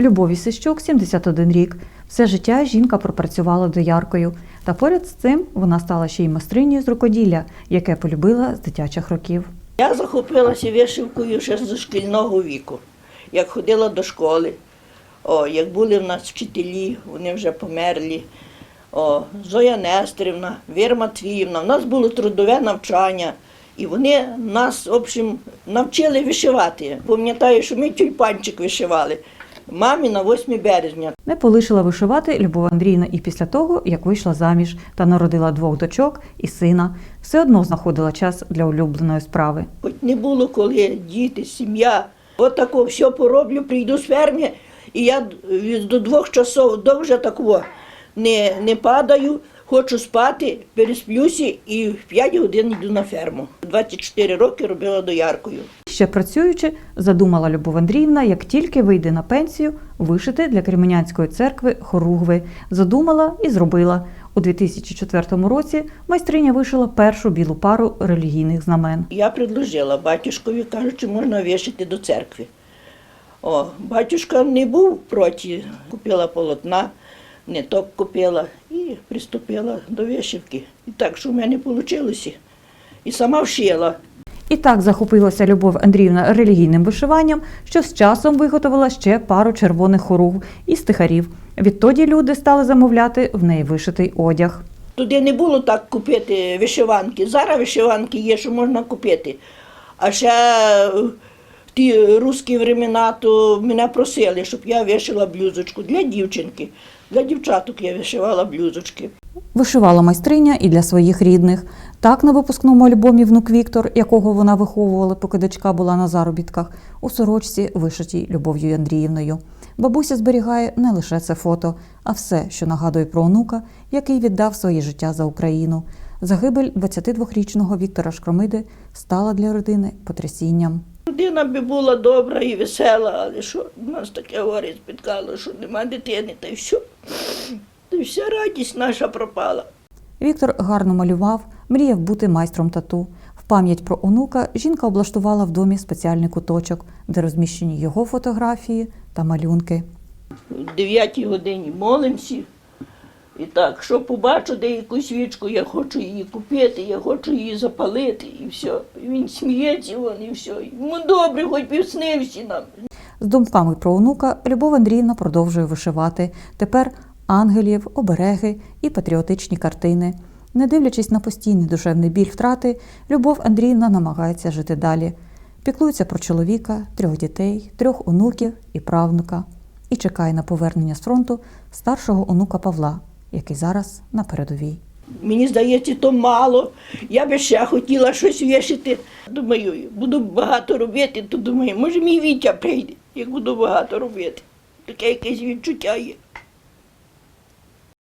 Любові Сищук 71 рік. Все життя жінка пропрацювала дояркою. Та поряд з цим вона стала ще й майстринею з рукоділля, яке полюбила з дитячих років. Я захопилася вишивкою ще з шкільного віку, як ходила до школи. О, як були в нас вчителі, вони вже померлі. О, Зоя Нестерівна, Віра Матвіївна. У нас було трудове навчання. І вони нас, в общем, навчили вишивати. Пам'ятаю, що ми тюльпанчик вишивали. Мамі на 8 березня. Не полишила вишивати Любов Андріївна і після того, як вийшла заміж та народила двох дочок і сина, все одно знаходила час для улюбленої справи. Хоч не було коли діти, сім'я. От тако все пороблю, прийду з ферми, і я до двох часов до вже такого не, не падаю, хочу спати, пересплюся і в 5 годин йду на ферму. 24 роки робила дояркою. Ще працюючи, задумала Любов Андріївна, як тільки вийде на пенсію, вишити для Кремінянської церкви хоругви. Задумала і зробила. У 2004 році майстриня вишила першу білу пару релігійних знамен. Я предложила батюшкові, кажу, чи можна вишити до церкви. О, батюшка не був проти, купила полотна, ниток купила і приступила до вишивки. І так, що в мене вийшло. І сама вшила. І так захопилася Любов Андріївна релігійним вишиванням, що з часом виготовила ще пару червоних хоругв і стихарів. Відтоді люди стали замовляти в неї вишитий одяг. Туди не було так купити вишиванки. Зараз вишиванки є, що можна купити. А ще ті русські времена, то мене просили, щоб я вишила блюзочку для дівчинки. Для дівчаток я вишивала блюзочки. Вишивала майстриня і для своїх рідних. Так на випускному альбомі внук Віктор, якого вона виховувала, поки дочка була на заробітках, у сорочці вишитій Любов'ю Андріївною. Бабуся зберігає не лише це фото, а все, що нагадує про онука, який віддав своє життя за Україну. Загибель 22-річного Віктора Шкромиди стала для родини потрясінням. Людина би була добра і весела, але що в нас таке горе спіткало, що нема дитини, та й все. Та й вся радість наша пропала. Віктор гарно малював, мріяв бути майстром тату. В пам'ять про онука жінка облаштувала в домі спеціальний куточок, де розміщені його фотографії та малюнки. В 9 годині молимося. І так, що побачу де якусь свічку, я хочу її купити, я хочу її запалити, і все. Він сміється, вон, і все. Йому добре, хоч би снився нам. З думками про онука Любов Андріївна продовжує вишивати. Тепер ангелів, обереги і патріотичні картини. Не дивлячись на постійний душевний біль втрати, Любов Андріївна намагається жити далі. Піклується про чоловіка, трьох дітей, трьох онуків і правнука. І чекає на повернення з фронту старшого онука Павла, який зараз на передовій. Мені здається, то мало. Я би ще хотіла щось вішити. Думаю, буду багато робити, то думаю, може мій Вітя прийде, як буду багато робити. Таке якесь відчуття є.